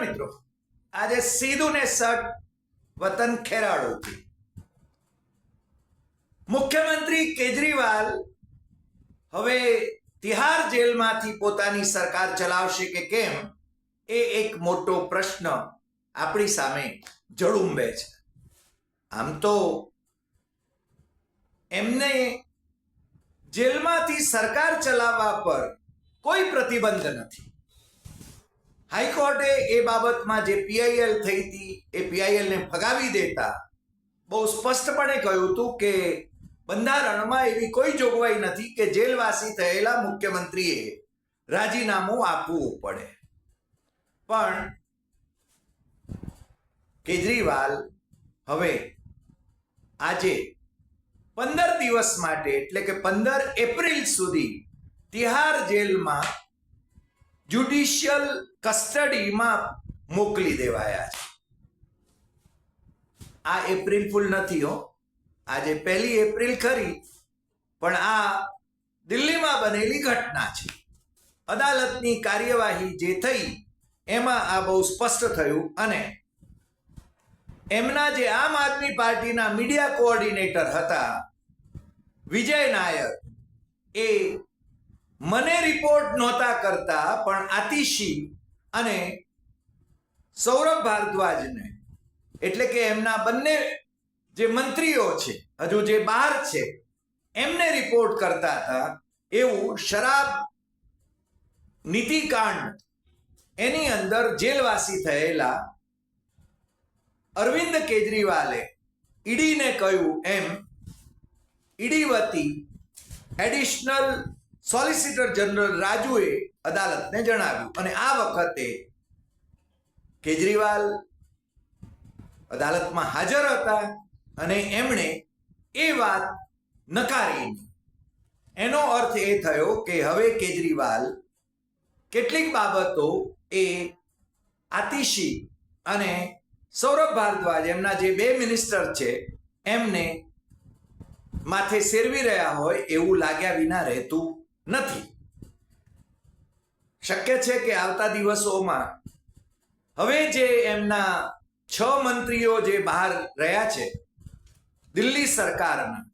મિત્રો. આજે સીધું ને સટ વતન ખેરાળુથી. મુખ્યમંત્રી કેજરીવાલ હવે તિહાર જેલમાંથી પોતાની સરકાર ચલાવશે કે કેમ, એ એક મોટો પ્રશ્ન આપણી સામે જડુંબે છે. આમ તો એમને જેલમાંથી સરકાર ચલાવવા પર કોઈ પ્રતિબંધ નથી. હાઈકોર્ટે એ બાબતમાં જે પીઆઈએલ થઈ હતી, એ પીઆઈએલને ફગાવી દેતા, બહુ સ્પષ્ટપણે કહ્યું હતું કે બંધારણમાં એવી કોઈ જોગવાઈ નથી કે જેલવાસી થયેલા મુખ્યમંત્રીએ રાજીનામું આપવું પડે. પણ કેજરીવાલ હવે આજે પંદર દિવસ માટે, એટલે કે પંદર એપ્રિલ સુધી તિહાર જેલમાં જ્યુડિશિયલ કસ્ટડીમાં મોકલી દેવાયા છે. આ એપ્રિલ ફૂલ નથી હો. આજે પહેલી એપ્રિલ ખરી, પણ આ દિલ્હીમાં બનેલી ઘટના છે. અદાલતની કાર્યવાહી જે થઈ, એમાં આ બહુ સ્પષ્ટ થયું અને એમના જે આમ આદમી પાર્ટીના મીડિયા કોઓર્ડિનેટર હતા, વિજય નાયર એ મને રિપોર્ટ નહોતા કરતા, પણ આતિશી અને સૌરભ ભારદ્વાજને, એટલે કે એમના બંને જે મંત્રીઓ છે, હજુ જે બહાર છે, એમને રિપોર્ટ કરતા હતા એવું શરાબ નીતિકાંડ એની અંદર જેલવાસી થયેલા અરવિંદ કેજરીવાલે ઈડીને કહ્યું એમ, ઈડી વતી એડિશનલ સોલિસિટર જનરલ રાજુએ અદાલતને જણાવ્યું. અને આ વખતે કેજરીવાલ અદાલતમાં હાજર હતા અને એમણે એ વાત નકારી. એનો અર્થ એ થયો કે હવે કેજરીવાલ કેટલીક બાબતો એ આતિશી અને સૌરભ ભારદ્વાજ એમના જે બે મિનિસ્ટર છે, એમને માથે સેરવી રહ્યા હોય એવું લાગ્યા વિના રહેતું નથી. શક્ય છે કે આવતા દિવસોમાં હવે જે એમના છ મંત્રીઓ જે બહાર રહ્યા છે, દિલ્હી સરકારના,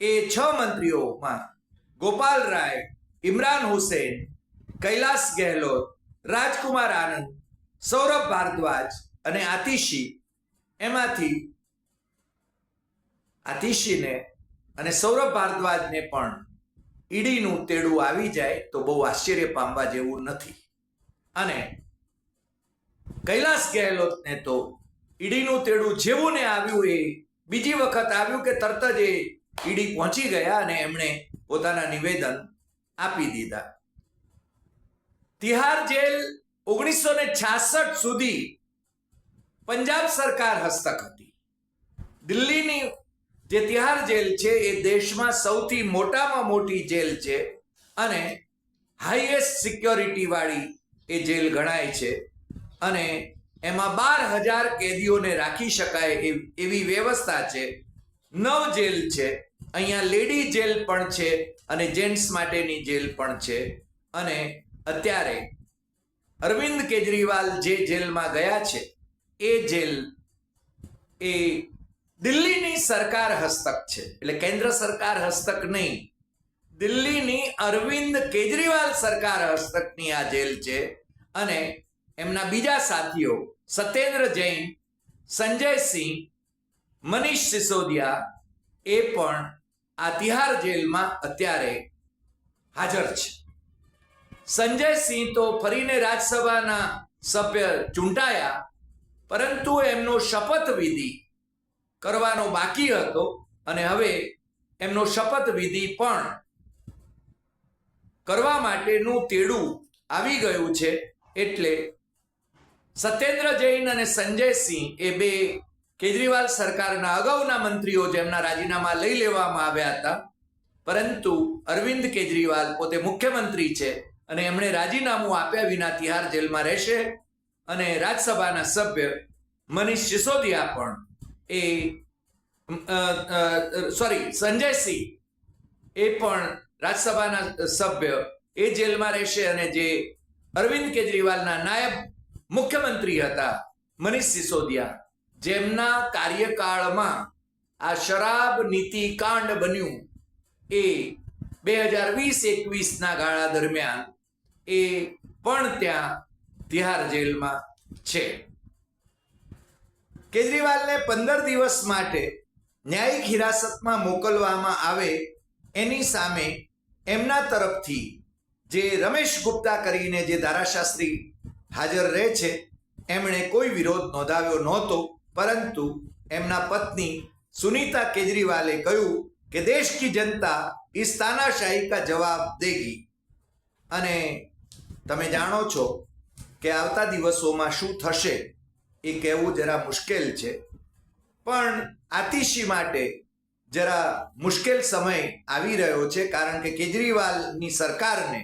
એ છ મંત્રીઓમાં ગોપાલ રાય, ઇમરાન હુસેન, કૈલાસ ગેહલોત, રાજકુમાર આનંદ, સૌરભ ભારદ્વાજ અને આતિશી, એમાંથી આતિશીને અને સૌરભ ભારદ્વાજને પણ ઈડીનું તેડું આવી જાય તો બહુ આશ્ચર્ય પામવા જેવું નથી. અને કૈલાસ ગેહલોતને તો ઈડીનું તેડું જેવું ને આવ્યું એ બીજી વખત આવ્યું કે તરત જ એ ઈડી પહોંચી ગયા અને એમણે પોતાના નિવેદન આપી દીધા. તિહાર જેલ ઓગણીસો ને છાસઠ સુધી પંજાબ સરકાર હસ્તક હતી. દિલ્હીની જે તિહાર જેલ છે એ દેશમાં સૌથી મોટામાં મોટી જેલ છે અને હાઈએસ્ટ સિક્યોરિટી વાળી એ જેલ ગણાય છે. અને એમાં બાર હજાર કેદીઓને રાખી શકાય એવી વ્યવસ્થા છે. નવ જેલ છે. અહીંયા લેડી જેલ પણ છે અને જેન્ટ્સ માટેની જેલ પણ છે. અને અત્યારે અરવિંદ કેજરીવાલ જે જેલમાં ગયા છે, એ જેલ એ દિલ્હીની સરકાર હસ્તક છે. એટલે કેન્દ્ર સરકાર હસ્તક નહીં. દિલ્હીની અરવિંદ કેજરીવાલ સરકાર હસ્તકની આ જેલ છે અને એમના બીજા સાથીઓ સત્યેન્દ્ર જૈન સંજયસિંહ મનીષ સિસોદિયા એ પણ આ તિહાર જેલમાં અત્યારે હાજર છે. સંજયસિંહ તો ફરીને રાજ્યસભાના સભ્ય ચૂંટાયા, પરંતુ એમનો શપથ વિધિ કરવાનો બાકી હતો અને હવે એમનો શપથ વિધિ પણ કરવા માટેનું તેડું આવી ગયું છે એટલે સત્યેન્દ્ર જૈન અને સંજય સિંહ એ બે કેજરીવાલ સરકારના અગાઉના મંત્રીઓ જેમના રાજીનામા લઈ લેવામાં આવ્યા હતા. પરંતુ અરવિંદ કેજરીવાલ પોતે મુખ્યમંત્રી છે અને એમણે રાજીનામું આપ્યા વિના તિહાર જેલમાં રહેશે અને રાજ્યસભાના સભ્ય મનીષ સિસોદિયા પણ એ સોરી સંજય સિંહ. એ પણ રાજ્યસભાના સભ્ય. એ જેલમાં રહેશે અને જે અરવિંદ કેજરીવાલના નાયબ મુખ્યમંત્રી હતા, મનીષ સિસોદિયા, જેમના કાર્યકાળમાં આ શરાબ નીતિ કાંડ બન્યું એ બે હજાર વીસ એકવીસના ગાળા દરમિયાન એ પણ ત્યાં તિહાર જેલમાં છે. કેજરીવાલને પંદર દિવસ માટે ન્યાયિક હિરાસતમાં મોકલવામાં આવે એની સામે એમના તરફથી જે રમેશ ગુપ્તા કરીને જે ધારાશાસ્ત્રી હાજર રહે છે, એમણે કોઈ વિરોધ નોંધાવ્યો નહોતો, પરંતુ એમના પત્ની સુનીતા કેજરીવાલે કહ્યું કે દેશ કી જનતા ઇસ તાનાશાહી કા જવાબ દેગી. અને તમે જાણો છો કે આવતા દિવસોમાં શું થશે? એ કહેવું જરા મુશ્કેલ છે. પણ આતિશી માટે જરા મુશ્કેલ સમય આવી રહ્યો છે કારણ કે કેજરીવાલની સરકારને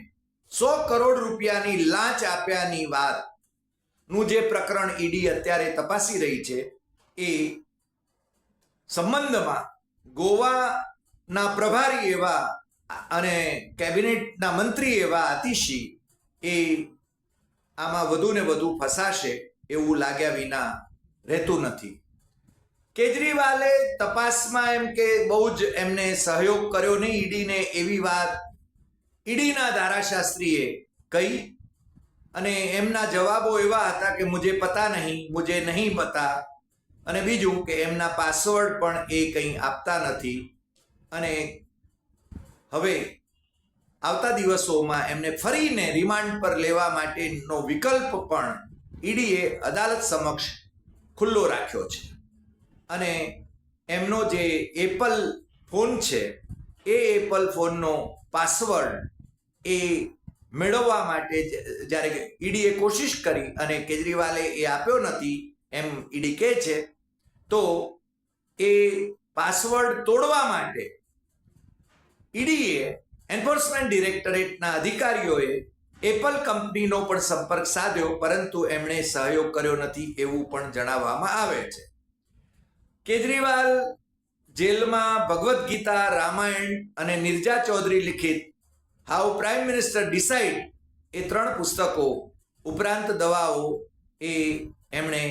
સો કરોડ રૂપિયાની લાંચ આપ્યાની વાતનું જે પ્રકરણ ઈડી અત્યારે તપાસી રહી છે એ સંબંધમાં ગોવાના પ્રભારી એવા અને કેબિનેટના મંત્રી એવા આતિશી એ આમાં વધુ ને વધુ ફસાશે. એવું લાગ્યા વિના રહેતું નથી. કેજરીવાલે તપાસમાં એમ કે બહુ જ એમને સહયોગ કર્યો નહીં ઈડીને એવી વાત ઈડીના ધારાશાસ્ત્રીએ કહી અને એમના જવાબો એવા હતા કે મુજે પતા નહીં, મુજે નહીં પતા અને બીજું કે એમના પાસવર્ડ પણ એ કંઈ આપતા નથી અને હવે આવતા દિવસોમાં એમને ફરીને રિમાન્ડ પર લેવા માટેનો વિકલ્પ પણ ઈડીએ અદાલત સમક્ષ ખુલ્લો રાખ્યો છે. અને એમનો જે એપલ ફોન છે, એ એપલ ફોનનો પાસવર્ડ એ મેળવવા માટે જ્યારે ઈડીએ કોશિશ કરી અને કેજરીવાલે એ આપ્યો નથી, એમ ઈડી કહે છે, તો એ પાસવર્ડ તોડવા માટે ઈડીએ એન્ફોર્સમેન્ટ ડિરેક્ટરેટના અધિકારીઓએ એપલ કંપનીનો પણ સંપર્ક સાધ્યો, પરંતુ એમણે સહયોગ કર્યો નથી એવું પણ જણાવવામાં આવે છે. કેજરીવાલ જેલમાં ભગવદ્ ગીતા, રામાયણ અને નિર્જા ચૌધરી લિખિત હાઉ પ્રાઇમ મિનિસ્ટર ડિસાઇડ એ ત્રણ પુસ્તકો ઉપરાંત દવાઓ એ એમણે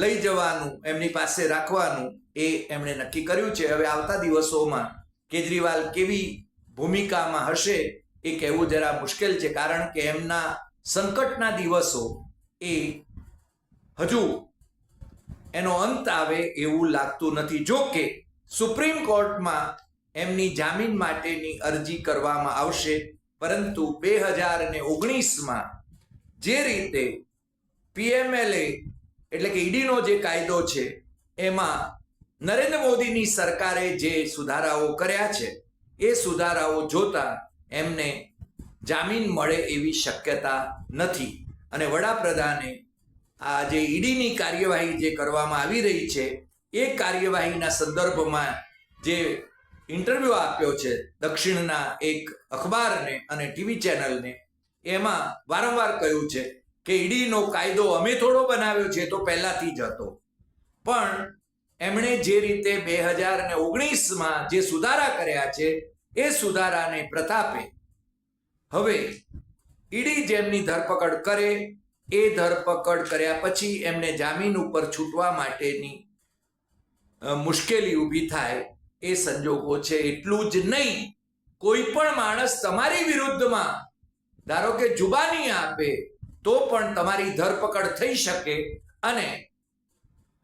લઈ જવાનું, એમની પાસે રાખવાનું એ એમણે નક્કી કર્યું છે. હવે આવતા દિવસોમાં કેજરીવાલ કેવી ભૂમિકામાં હશે એ કહેવું જરા મુશ્કેલ છે, કારણ કે એમના સંકટના દિવસો એ હજુ એનો અંત આવે એવું લાગતું નથી. જો કે સુપ્રીમ કોર્ટમાં એમની જામીન માટેની અરજી કરવામાં આવશે, પરંતુ બે હજાર ને ઓગણીસમાં જે રીતે પીએમએલએ એટલે કે ઈડીનો જે કાયદો છે, એમાં નરેન્દ્ર મોદીની સરકારે જે સુધારાઓ કર્યા છે, એ સુધારાઓ જોતા એમને જામીન મળે એવી શક્યતા નથી. અને વડાપ્રધાને આ જે ઈડીની કાર્યવાહી જે કરવામાં આવી રહી છે, એ કાર્યવાહીના સંદર્ભમાં જે ઇન્ટરવ્યૂ આપ્યો છે, દક્ષિણના એક અખબારને અને ટીવી ચેનલને, એમાં વારંવાર કહ્યું છે કે ઈડીનો કાયદો અમે થોડો બનાવ્યો છે તો પહેલાથી જ હતો. પણ એમણે જે રીતે બે હજાર ને ઓગણીસમાં જે સુધારા કર્યા છે એ સુધારાને પ્રતાપે. હવે, ઈડી જેમની ધરપકડ કરે, એ ધરપકડ કર્યા પછી એમને જામીન ઉપર છૂટવા માટેની મુશ્કેલી ઊભી થાય, એ સંજોગો છે. એટલું જ નહીં, કોઈ પણ માણસ તમારી વિરુદ્ધમાં, ધારો કે જુબાની આપે, તો પણ તમારી ધરપકડ થઈ શકે. અને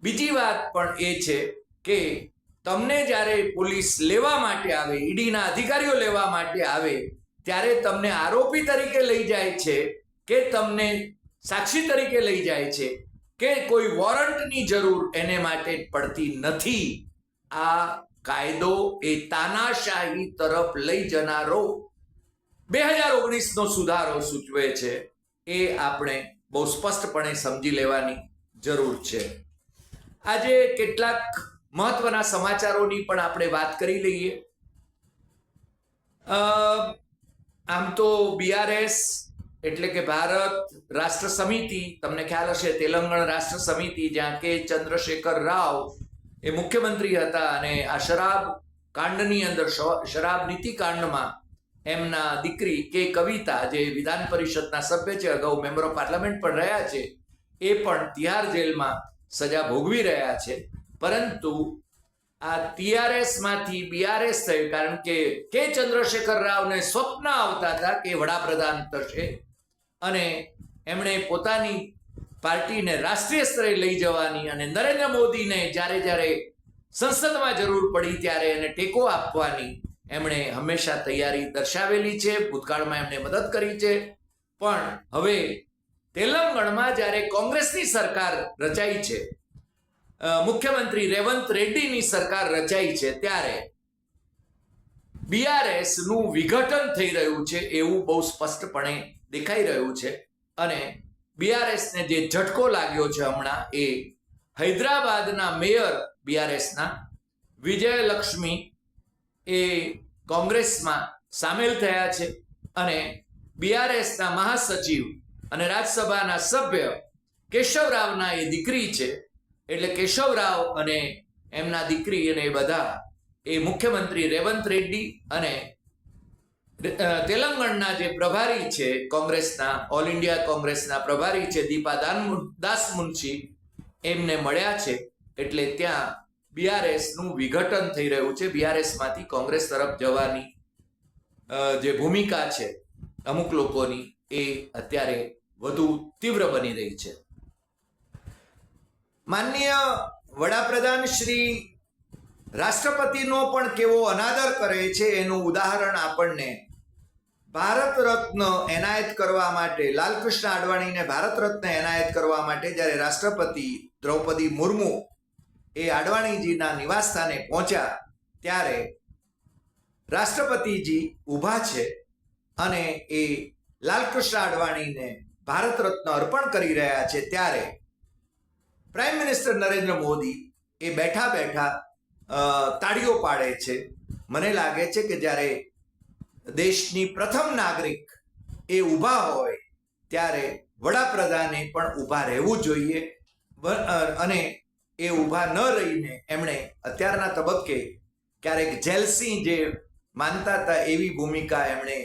બીજી વાત પણ એ છે કે તમને જ્યારે પોલીસ લેવા માટે આવે, ઈડીના અધિકારીઓ લેવા માટે આવે, ત્યારે તમને આરોપી તરીકે લઈ જાય છે કે તમને સાક્ષી તરીકે લઈ જાય છે કે કોઈ વોરંટની જરૂર એને માટે પડતી નથી. આ કાયદો એ તાનાશાહી તરફ લઈ જનારો બે હજાર ઓગણીસનો સુધારો સૂચવે છે. એ આપણે બહુ સ્પષ્ટપણે સમજી લેવાની જરૂર છે. આજે કેટલાક મહત્વના સમાચારોની પણ આપણે વાત કરી લઈએ. આમ તો બીઆરએસ એટલે કે ભારત રાષ્ટ્ર સમિતિ, તમને ખ્યાલ હશે, તેલંગણ રાષ્ટ્ર સમિતિ, જ્યાં કે ચંદ્રશેખર રાવ એ મુખ્યમંત્રી હતા અને આ શરાબ કાંડની અંદર શરાબ નીતિ કાંડમાં એમના દીકરી કે કવિતા, જે વિધાન પરિષદના સભ્ય છે, અગાઉ મેમ્બર ઓફ પાર્લામેન્ટ પણ રહ્યા છે, એ પણ તિહાર જેલમાં સજા ભોગવી રહ્યા છે. પરંતુ આ ટીઆરએસમાંથી બીઆરએસ થયું, કારણ કે કે ચંદ્રશેખર રાવને સ્વપ્ન આવતા હતા કે વડાપ્રધાન થશે અને એમણે પોતાની પાર્ટીને રાષ્ટ્રીય સ્તરે લઈ જવાની અને નરેન્દ્ર મોદીને જ્યારે જ્યારે સંસદમાં જરૂર પડી ત્યારે એને ટેકો આપવાની એમણે હંમેશા તૈયારી દર્શાવેલી છે, ભૂતકાળમાં એમણે મદદ કરી છે. પણ હવે તેલંગણમાં જ્યારે કોંગ્રેસની સરકાર રચાઈ છે મુખ્યમંત્રી રેવંત રેડ્ડીની સરકાર રચાઈ છે ત્યારે બીઆરએસનું વિઘટન થઈ રહ્યું છે એવું બહુ સ્પષ્ટપણે દેખાઈ રહ્યું છે. અને બીઆરએસ ને જે ઝટકો લાગ્યો છે હમણાં એ હૈદરાબાદના મેયર બીઆરએસના વિજયલક્ષ્મી એ કોંગ્રેસમાં સામેલ થયા છે અને બીઆરએસના મહાસચિવ અને રાજ્યસભાના સભ્ય કેશવરાવના એ દીકરી છે. એટલે કેશવરાવ અને એમના દીકરી અને એ બધા એ મુખ્યમંત્રી રેવંત રેડ્ડી અને તેલંગણના જે પ્રભારી છે કોંગ્રેસના, ઓલ ઇન્ડિયા કોંગ્રેસના પ્રભારી છે દીપા દાસ મુનશી એમને મળ્યા છે. એટલે ત્યાં બીઆરએસનું વિઘટન થઈ રહ્યું છે. બીઆરએસમાંથી કોંગ્રેસ તરફ જવાની જે ભૂમિકા છે અમુક લોકોની એ અત્યારે વધુ તીવ્ર બની રહી છે. માનનીય વડાપ્રધાન શ્રી રાષ્ટ્રપતિનો પણ કેવો અનાદર કરે છે એનું ઉદાહરણ આપણને ભારત રત્ન એનાયત કરવા માટે, લાલકૃષ્ણ અડવાણીને ભારત રત્ન એનાયત કરવા માટે જ્યારે રાષ્ટ્રપતિ દ્રૌપદી મુર્મુ એ અડવાણીજીના નિવાસસ્થાને પહોંચ્યા, ત્યારે રાષ્ટ્રપતિજી ઊભા છે અને એ લાલકૃષ્ણ અડવાણીને ભારત રત્ન અર્પણ કરી રહ્યા છે. ત્યારે પ્રાઇમ મિનિસ્ટર નરેન્દ્ર મોદી એ બેઠા બેઠા તાળીઓ પાડે છે. મને લાગે છે કે જ્યારે દેશની પ્રથમ નાગરિક એ ઊભા હોય, ત્યારે વડાપ્રધાને પણ ઊભા રહેવું જોઈએ. અને એ ઊભા ન રહીને એમણે અત્યારના તબક્કે ક્યારેક જેલસી જે માનતા હતા એવી ભૂમિકા એમણે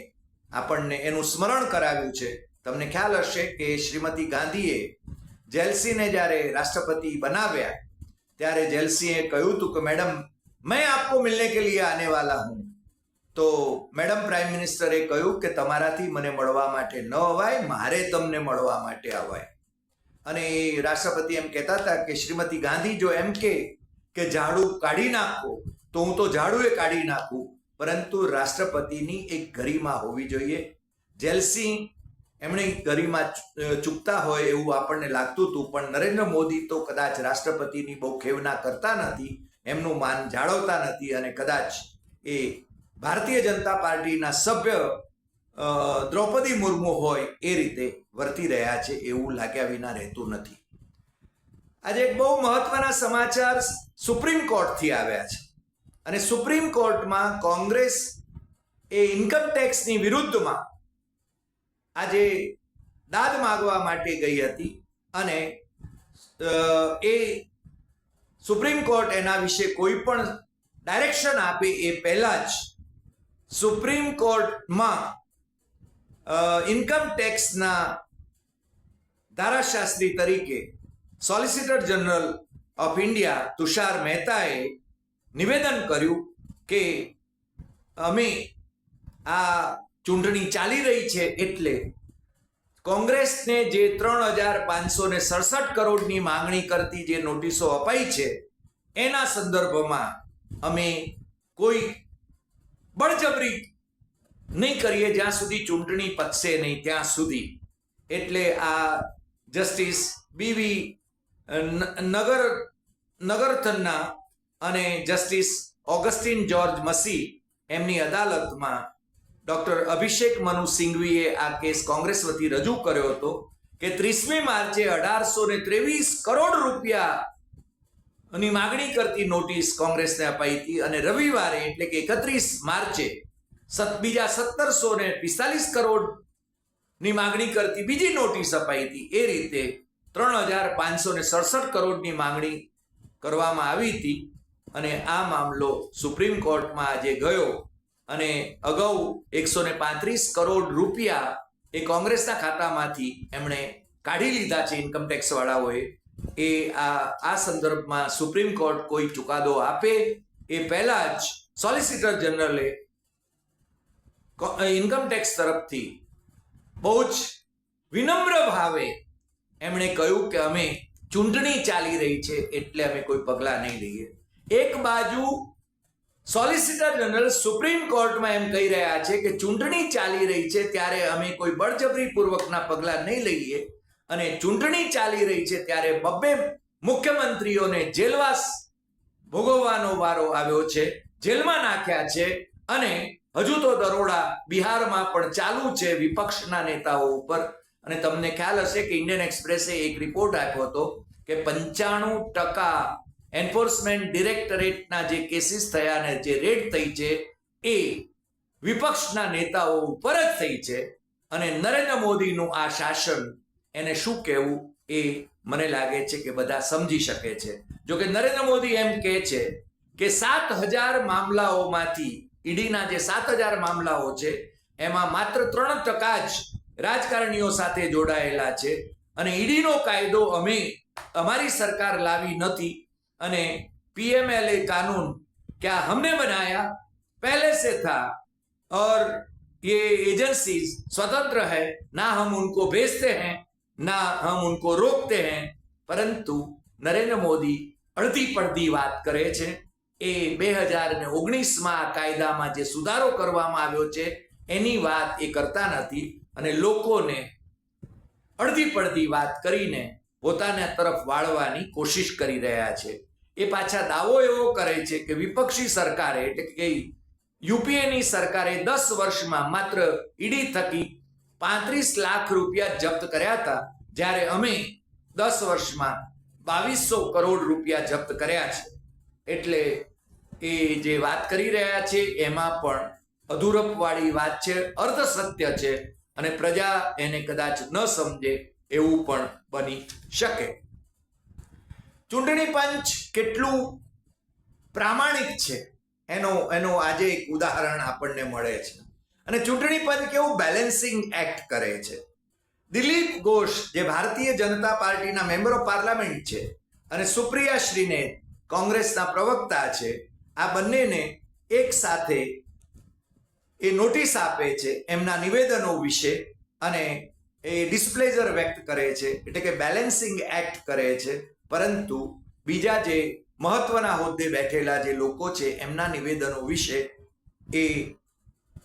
આપણને એનું સ્મરણ કરાવ્યું છે. તમને ખ્યાલ હશે કે શ્રીમતી ગાંધીએ જેલસીને જ્યારે રાષ્ટ્રપતિ બનાવ્યા, ત્યારે જેલસીએ કહ્યું હતું કે, મેડમ, મેં આપકો મિલને કે લીએ આને વાલા હું. તો મેડમ, પ્રાઇમ મિનિસ્ટરે કહ્યું કે, તમારાથી મને મળવા માટે ન અવાય, મારે તમને મળવા માટે અવાય. અને રાષ્ટ્રપતિ એમ કહેતા હતા કે, શ્રીમતી ગાંધી જો એમ કે કે ઝાડુ કાઢી નાખો, તો હું તો ઝાડુએ કાઢી નાખું, પરંતુ રાષ્ટ્રપતિની એક ગરિમા હોવી જોઈએ. જેલસી એમણે ગરિમા ચૂકતા હોય એવું આપણને લાગતું હતું, પણ નરેન્દ્ર મોદી તો કદાચ રાષ્ટ્રપતિની બહુ ખેવના કરતા નથી, એમનું માન જાળવતા નથી અને કદાચ એ ભારતીય જનતા પાર્ટીના સભ્ય દ્રૌપદી મુર્મુ હોય એ રીતે વર્તી રહ્યા છે એવું લાગ્યા વિના રહેતું નથી. આજે એક બહુ મહત્વના સમાચાર સુપ્રીમ કોર્ટથી આવ્યા છે. અને સુપ્રીમ કોર્ટમાં કોંગ્રેસ એ ઇન્કમ ટેક્સની વિરુદ્ધમાં આજે દાદ માગવા માટે ગઈ હતી અને એ સુપ્રીમ કોર્ટ એના વિશે કોઈ પણ ડાયરેક્શન આપે એ પહેલા જ સુપ્રીમ કોર્ટમાં ઇન્કમ ટેક્સના ધારાશાસ્ત્રી તરીકે solicitor general of India Tushar મહેતાએ નિવેદન કર્યું કે અમે આ ચૂંટણી ચાલી રહી છે એટલે કોંગ્રેસને જે ત્રણ હજાર પાંચસો ને સડસઠ કરોડની માંગણી કરતી જે નોટિસો અપાઈ છે, એના સંદર્ભમાં અમે કોઈ બળજબરી નહીં કરીએ જ્યાં સુધી ચૂંટણી પતશે નહીં ત્યાં સુધી. એટલે આ જસ્ટિસ બીવી નગર, નગરથનના અને જસ્ટિસ ઓગસ્ટિન જ્યોર્જ મસી એમની અદાલતમાં ડોક્ટર અભિષેક મનુ સિંઘવીએ આ કેસ કોંગ્રેસ વતી રજૂ કર્યો હતો કે ત્રીસમી માર્ચે અઢારસો ને ત્રેવીસ કરોડ રૂપિયા ની માગણી કરતી નોટિસ કોંગ્રેસને અપાઈ હતી અને રવિવારે એટલે કે એકત્રીસ માર્ચે સત, બીજા સત્તરસો ને પિસ્તાલીસ કરોડની માગણી કરતી બીજી નોટિસ અપાઈ હતી. એ રીતે ત્રણ હજાર પાંચસો ને સડસઠ કરોડની માંગણી કરવામાં આવી હતી અને આ મામલો સુપ્રીમ કોર્ટમાં આજે ગયો. અને અગાઉ એકસો ને પાંત્રીસ કરોડ રૂપિયા એ કોંગ્રેસના ખાતામાંથી એમણે કાઢી લીધા છે ઇન્કમ ટેક્સ વાળાઓએ. એ આ આ સંદર્ભમાં સુપ્રીમ કોર્ટ કોઈ ચુકાદો આપે એ પહેલા જ સોલિસિટર જનરલે ઇન્કમ ટેક્સ તરફથી બહુ જ વિનમ્ર ભાવે એમણે કહ્યું કે અમે ચૂંટણી ચાલી રહી છે એટલે અમે કોઈ પગલાં નહીં લઈએ. એક બાજુ સોલિસિટર જનરલ સુપ્રીમ કોર્ટમાં એમ કહી રહ્યા છે કે ચૂંટણી ચાલી રહી છે ત્યારે અમે કોઈ બળજબરી પૂર્વકના પગલાં નહીં લઈએ અને ચૂંટણી ચાલી રહી છે ત્યારે બબ્બે મુખ્યમંત્રીઓને જેલવાસ ભોગવવાનો વારો આવ્યો છે, જેલમાં નાખ્યા છે અને હજુ તો દરોડા બિહારમાં પણ ચાલુ છે વિપક્ષના નેતાઓ ઉપર. અને તમને ખ્યાલ હશે કે ઇન્ડિયન એક્સપ્રેસે એક રિપોર્ટ આપ્યો હતો કે પંચાણું ટકા એન્ફોર્સમેન્ટ ડિરેક્ટરેટના જે કેસીસ થયા અને જે રેડ થઈ છે, એ વિપક્ષના નેતાઓ ઉપર જ થઈ છે. અને નરેન્દ્ર મોદીનું આ શાસન એને શું કહેવું એ મને લાગે છે કે બધા સમજી શકે છે. જો કે નરેન્દ્ર મોદી એમ કહે છે કે સાત હજાર મામલાઓમાંથી, ઈડીના જે સાત હજાર મામલાઓ છે, એમાં માત્ર ત્રણ ટકા જ રાજકારણીઓ સાથે જોડાયેલા છે. અને ઈડીનો કાયદો અમે અમારી સરકાર લાવી નથી. અને पीएमएलए कानून क्या हमने बनाया पहले से था और ये एजेंसीज स्वतंत्र है ना हम उनको भेजते हैं ना हम उनको रोकते हैं પરંતુ નરેન્દ્ર મોદી અડધી પડધી વાત કરે છે એ બે હજાર ને ઓગણીસમાં આ કાયદામાં જે સુધારો કરવામાં આવ્યો છે એની વાત એ કરતા નથી અને લોકોને અડધી પડધી વાત કરીને પોતાના તરફ વાળવાની કોશિશ કરી રહ્યા છે એ પાછા દાવો એવો કરે છે કે વિપક્ષી સરકારે એટલે કે યુપીએની સરકારે દસ વર્ષમાં માત્ર ઈડી થકી પાંત્રીસ લાખ રૂપિયા જપ્ત કર્યા હતા, જ્યારે અમે દસ વર્ષમાં બાવીસો કરોડ રૂપિયા જપ્ત કર્યા છે. એટલે એ જે વાત કરી રહ્યા છે, એમાં પણ અધૂરપવાળી વાત છે અર્ધ સત્ય છે અને પ્રજા એને કદાચ ન સમજે એવું પણ બની શકે. ચૂંટણી પંચ કેટલું પ્રામાણિક છે? એનો એનો આજે એક ઉદાહરણ આપણને મળે છે. અને ચૂંટણી પંચ કેવું બેલેન્સિંગ એક્ટ કરે છે? દિલીપ ઘોષ, જે ભારતીય જનતા પાર્ટીના મેમ્બર ઓફ પાર્લામેન્ટ છે અને સુપ્રિયા શ્રીને કોંગ્રેસના પ્રવક્તા છે, આ બંનેને એક સાથે એ નોટિસ આપે છે એમના નિવેદનો વિશે અને એ ડિસ્પ્લેઝર વ્યક્ત કરે છે. એટલે કે બેલેન્સિંગ એક્ટ કરે છે. પરંતુ બીજા જે મહત્વના હોદ્દે બેઠેલા જે લોકો છે, એમના નિવેદનો વિશે એ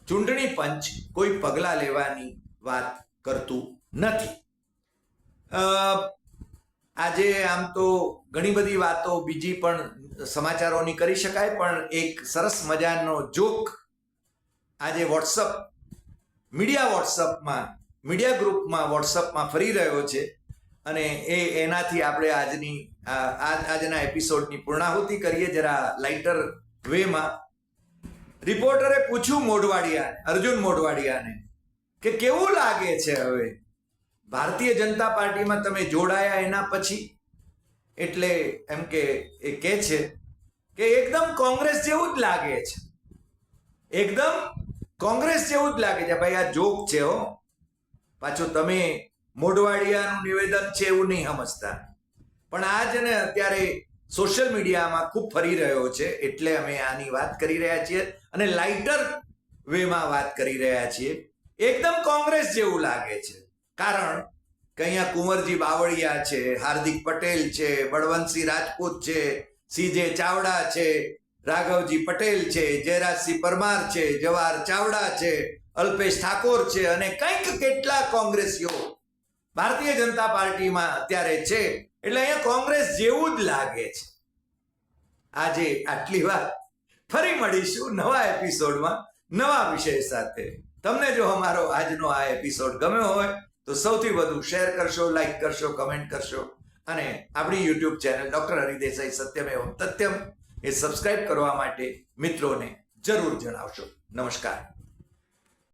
ચૂંટણી પંચ કોઈ પગલાં લેવાની વાત કરતું નથી. આજે આમ તો ઘણી બધી વાતો બીજી પણ સમાચારોની કરી શકાય, પણ એક સરસ મજાનો જોક આજે વોટ્સઅપ, મીડિયા વોટ્સઅપમાં, મીડિયા ગ્રુપમાં વોટ્સઅપમાં ફરી રહ્યો છે. અને એ એનાથી આપણે આજની આજના એપિસોડની પૂર્ણાહુતિ કરીએ જરા લાઇટર વેમાં રિપોર્ટરે પૂછ્યું મોઢવાડિયાને, અર્જુન મોઢવાડિયાને, કે કેવું લાગે છે હવે? ભારતીય જનતા પાર્ટીમાં તમે જોડાયા એના પછી? એટલે એમ કે, એ કહે છે કે એકદમ કોંગ્રેસ જેવું જ લાગે છે. એકદમ કોંગ્રેસ જેવું જ લાગે છે. ભાઈ, આ જોક છે હો. પાછું તમે મોઢવાડિયાનું નિવેદન છે એવું નહીં સમજતા. પણ આ જ ને અત્યારે સોશિયલ મીડિયામાં ખૂબ ફરી રહ્યો છે, એટલે અમે આની વાત કરી રહ્યા છીએ અને લાઇટર વેમાં વાત કરી રહ્યા છીએ. એકદમ કોંગ્રેસ જેવું લાગે છે. કારણ કે અહીંયા કુંવરજી બાવળિયા છે, હાર્દિક પટેલ છે, બળવંતસિંહ રાજપૂત છે, સીજે ચાવડા છે, રાઘવજી પટેલ છે, જયરાજસિંહ પરમાર છે, જવાહર ચાવડા છે, અલ્પેશ ઠાકોર છે અને કંઈક કેટલા કોંગ્રેસીઓ ભારતીય જનતા પાર્ટીમાં અત્યારે છે. એટલે અહીંયા કોંગ્રેસ જેવું જ લાગે છે. આજે આટલી વાત. ફરી મળીશું નવા એપિસોડમાં, નવા વિષય સાથે. તમને જો અમારો આજનો આ એપિસોડ ગમ્યો હોય, તો સૌથી વધુ શેર કરશો, લાઈક કરશો, કમેન્ટ કરશો. અને આપણી YouTube channel doctor Hari Desai Satyam એવમ તથ્યમ એ સબસ્ક્રાઇબ કરવા માટે મિત્રોને જરૂર જણાવશો. નમસ્કાર.